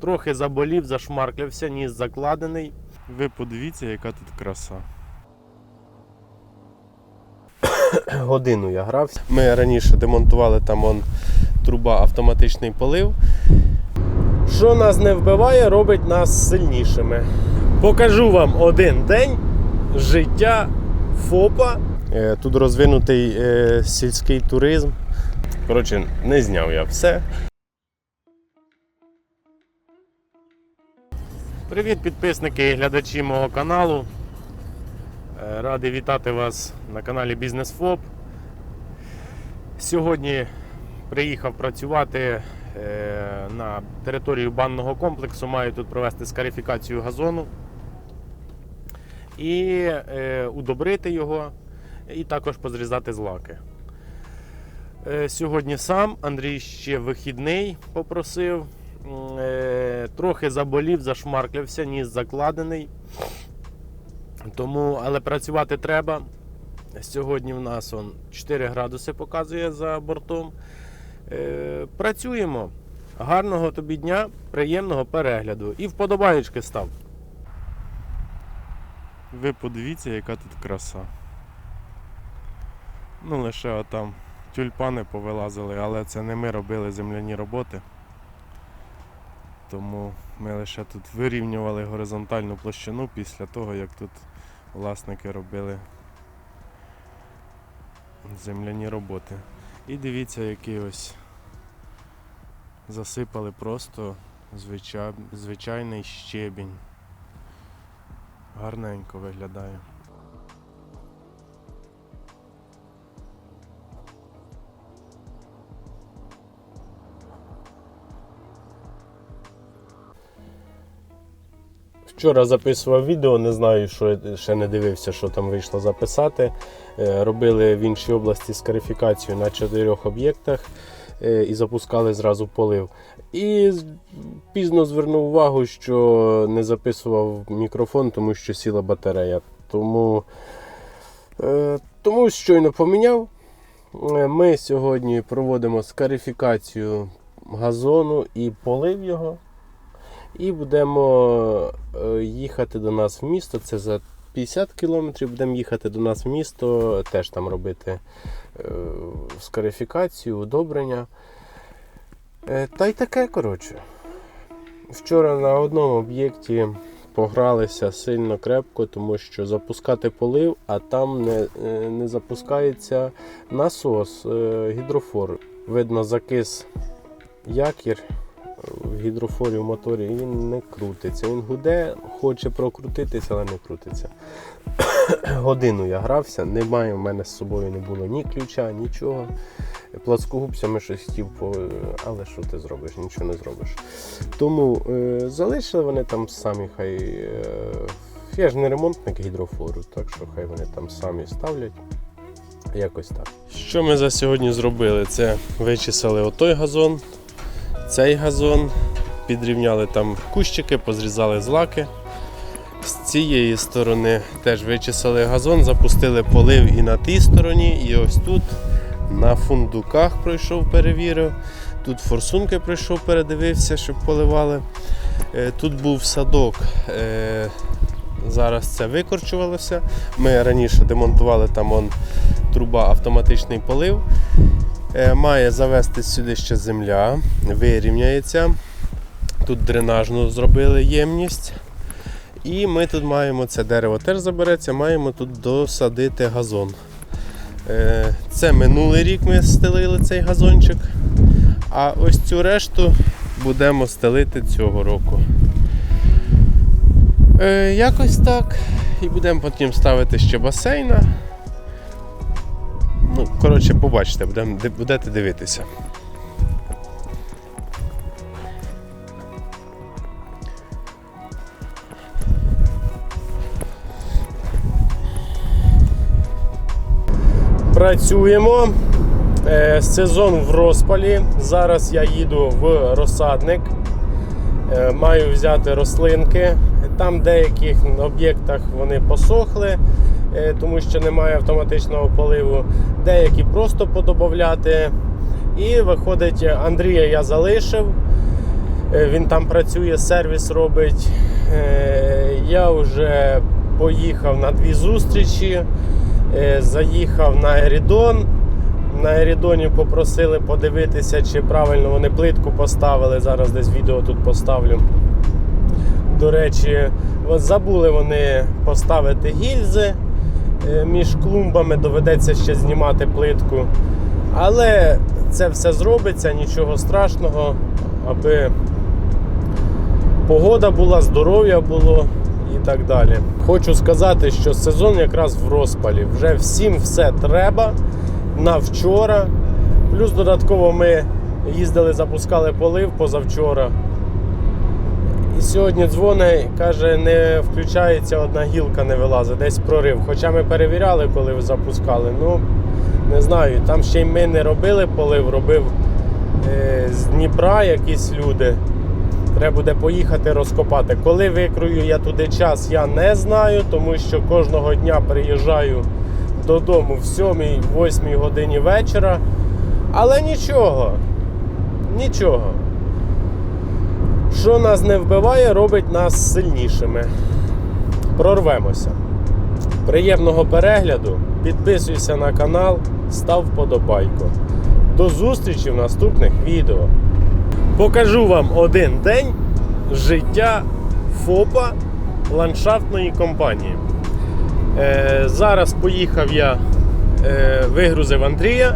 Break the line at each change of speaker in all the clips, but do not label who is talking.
Трохи заболів, зашмарклявся, ніс закладений. Ви подивіться, яка тут краса. Годину я грався. Ми раніше демонтували там он, труба автоматичний полив. Що нас не вбиває, робить нас сильнішими. Покажу вам один день життя ФОПа. Е, Тут розвинутий е, сільський туризм. Коротше, не зняв я все. Привіт, підписники і глядачі мого каналу. Е, Радий вітати вас на каналі Бізнес ФОП. Сьогодні приїхав працювати е, на територію банного комплексу. Маю тут провести скарифікацію газону і е, удобрити його, і також позрізати злаки. Сьогодні сам Андрій ще вихідний попросив. Е, Трохи заболів, зашмарклявся, ніс закладений. Тому, але працювати треба. Сьогодні в нас он 4 градуси показує за бортом. Е, працюємо. Гарного тобі дня, приємного перегляду. І вподобаєчки став. Ви подивіться, яка тут краса. Ну, лише отам тюльпани повилазили, але це не ми робили земляні роботи. Тому ми лише тут вирівнювали горизонтальну площину після того, як тут власники робили земляні роботи. І дивіться, який ось засипали просто звичай... звичайний щебінь. Гарненько виглядає. Вчора записував відео, не знаю, що ще не дивився, що там вийшло записати. Е, Робили в іншій області скарифікацію на чотирьох об'єктах е, і запускали зразу полив. І пізно звернув увагу, що не записував мікрофон, тому що сіла батарея. Тому, е, тому щойно поміняв. Ми сьогодні проводимо скарифікацію газону і полив його. І будемо е, їхати до нас в місто. Це за 50 кілометрів будемо їхати до нас в місто, теж там робити е, скарифікацію, удобрення. Е, Та й таке, коротше. Вчора на одному об'єкті погралися сильно крепко, тому що запускати полив, а там не, не запускається насос, гідрофор. Видно, закис якір в гідрофорі в моторі він не крутиться. Він гуде, хоче прокрутитися, але не крутиться. Годину я грався, немає в мене з собою не було ні ключа, нічого. Пласкогубцями щось хотів, але що ти зробиш? Нічого не зробиш. Тому е, залишили вони там самі, хай. Е, я ж не ремонтник гідрофору, так що хай вони там самі ставлять. Якось так. Що ми за сьогодні зробили? Це вичесали отой газон, цей газон, підрівняли там кущики, позрізали злаки. З цієї сторони теж вичесали газон, запустили полив і на тій стороні, і ось тут на фундуках пройшов, перевірив. Тут форсунки пройшов, передивився, щоб поливали. Е, Тут був садок. е, Зараз це викорчувалося. Ми раніше демонтували там он, труба автоматичний полив. Е, Має завести сюди ще земля, вирівняється. Тут дренажну зробили ємність. І ми тут маємо це дерево теж забереться, маємо тут досадити газон. Е, Це минулий рік ми стелили цей газончик. А ось цю решту будемо стелити цього року. Е, Якось так. І будемо потім ставити ще басейна. Коротше, побачите, будете дивитися. Працюємо. Е, Сезон в розпалі. Зараз я їду в розсадник. Е, Маю взяти рослинки. Там деяких об'єктах вони посохли, тому що немає автоматичного поливу. Деякі просто подобавляти. І виходить, Андрія я залишив. Е, Він там працює, сервіс робить. Е, Я вже поїхав на дві зустрічі, е, заїхав на Ерідон. На Ерідоні попросили подивитися, чи правильно вони плитку поставили. Зараз десь відео тут поставлю. До речі, забули вони поставити гільзи е, між клумбами, доведеться ще знімати плитку. Але це все зробиться, нічого страшного, аби погода була, здоров'я було і так далі. Хочу сказати, що сезон якраз в розпалі. Вже всім все треба на вчора. Плюс додатково ми їздили, запускали полив позавчора. І сьогодні дзвонить, каже, не включається одна гілка, не вилазить, десь прорив. Хоча ми перевіряли, коли запускали. Ну, не знаю, там ще й ми не робили полив, робив е, з Дніпра якісь люди. Треба буде поїхати розкопати. Коли викрою я туди час, я не знаю, тому що кожного дня приїжджаю додому в 7-8 годині вечора. Але нічого, нічого. Що нас не вбиває, робить нас сильнішими. Прорвемося. Приємного перегляду. Підписуйся на канал, став вподобайку. До зустрічі в наступних відео. Покажу вам один день життя ФОПа ландшафтної компанії. Е, зараз поїхав я, е, вигрузив Андрія.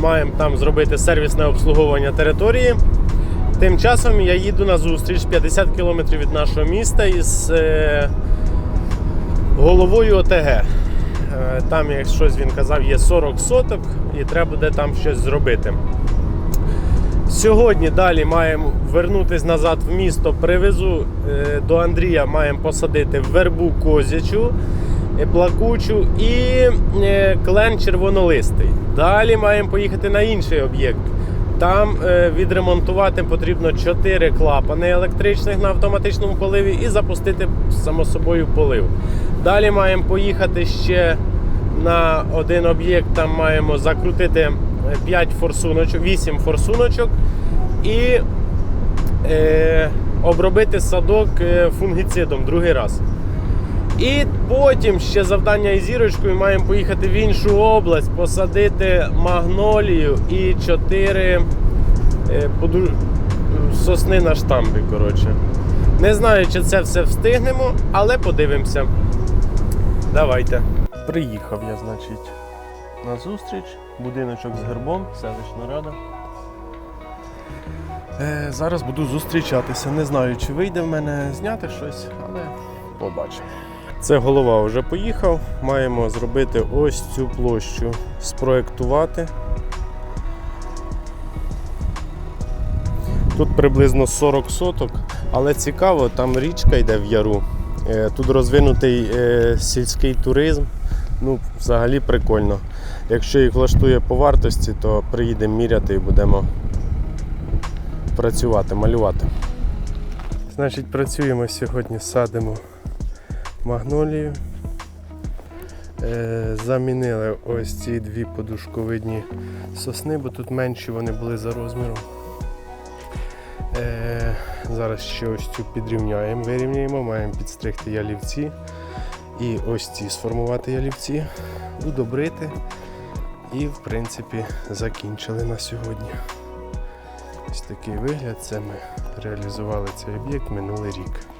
Маємо там зробити сервісне обслуговування території. Тим часом я їду на зустріч 50 км від нашого міста із е, головою ОТГ. Е, Там, як щось він казав, є 40 соток і треба буде там щось зробити. Сьогодні далі маємо вернутися назад в місто. Привезу е, до Андрія, маємо посадити вербу козячу, плакучу і клен червонолистий. Далі маємо поїхати на інший об'єкт. Там е, відремонтувати потрібно 4 клапани електричних на автоматичному поливі і запустити само собою полив. Далі маємо поїхати ще на один об'єкт. Там маємо закрутити 5 форсуночок, 8 форсуночок і е, обробити садок е, фунгіцидом другий раз. І потім ще завдання із зірочкою маємо поїхати в іншу область, посадити магнолію і 4 е, сосни на штамбі. Коротше. Не знаю, чи це все встигнемо, але подивимося. Давайте. Приїхав я, значить, на зустріч. Будиночок з гербом, селищна рада. Е, зараз буду зустрічатися. Не знаю, чи вийде в мене зняти щось, але побачимо. Це голова вже поїхав. Маємо зробити ось цю площу, спроектувати. Тут приблизно 40 соток, але цікаво, там річка йде в яру. Е, Тут розвинутий е, сільський туризм. Ну, взагалі прикольно. Якщо їх влаштує по вартості, то приїдемо міряти і будемо працювати, малювати. Значить, працюємо сьогодні, садимо магнолію. Е, Замінили ось ці дві подушковидні сосни, бо тут менші вони були за розміром. Е, Зараз ще ось цю підрівняємо, вирівняємо, маємо підстригти ялівці і ось ці сформувати ялівці, удобрити і, в принципі, закінчили на сьогодні. Ось такий вигляд. Це ми реалізували цей об'єкт минулий рік.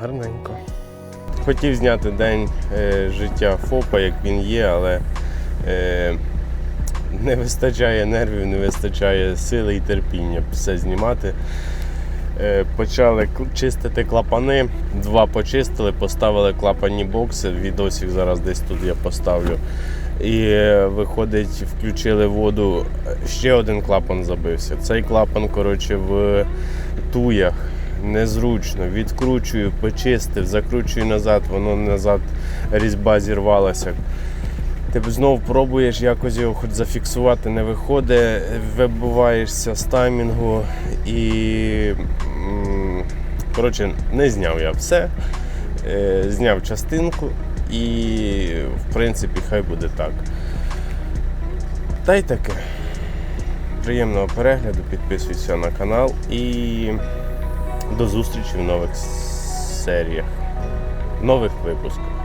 Гарненько. Хотів зняти день е, життя ФОПа, як він є, але е, не вистачає нервів, не вистачає сили і терпіння все знімати. Е, почали чистити клапани, два почистили, поставили клапанні бокси, відосик зараз десь тут я поставлю. І е, виходить, включили воду, ще один клапан забився. Цей клапан, коротше, в туях незручно. Відкручую, почистив, закручую назад, воно назад різьба зірвалася. Ти б знов пробуєш якось його хоч зафіксувати, не виходить, вибиваєшся з таймінгу і коротше, не зняв я все. Е, Зняв частинку і в принципі хай буде так. Та й таке. приємного перегляду, підписуйся на канал і до зустрічі в нових серіях, нових випусках.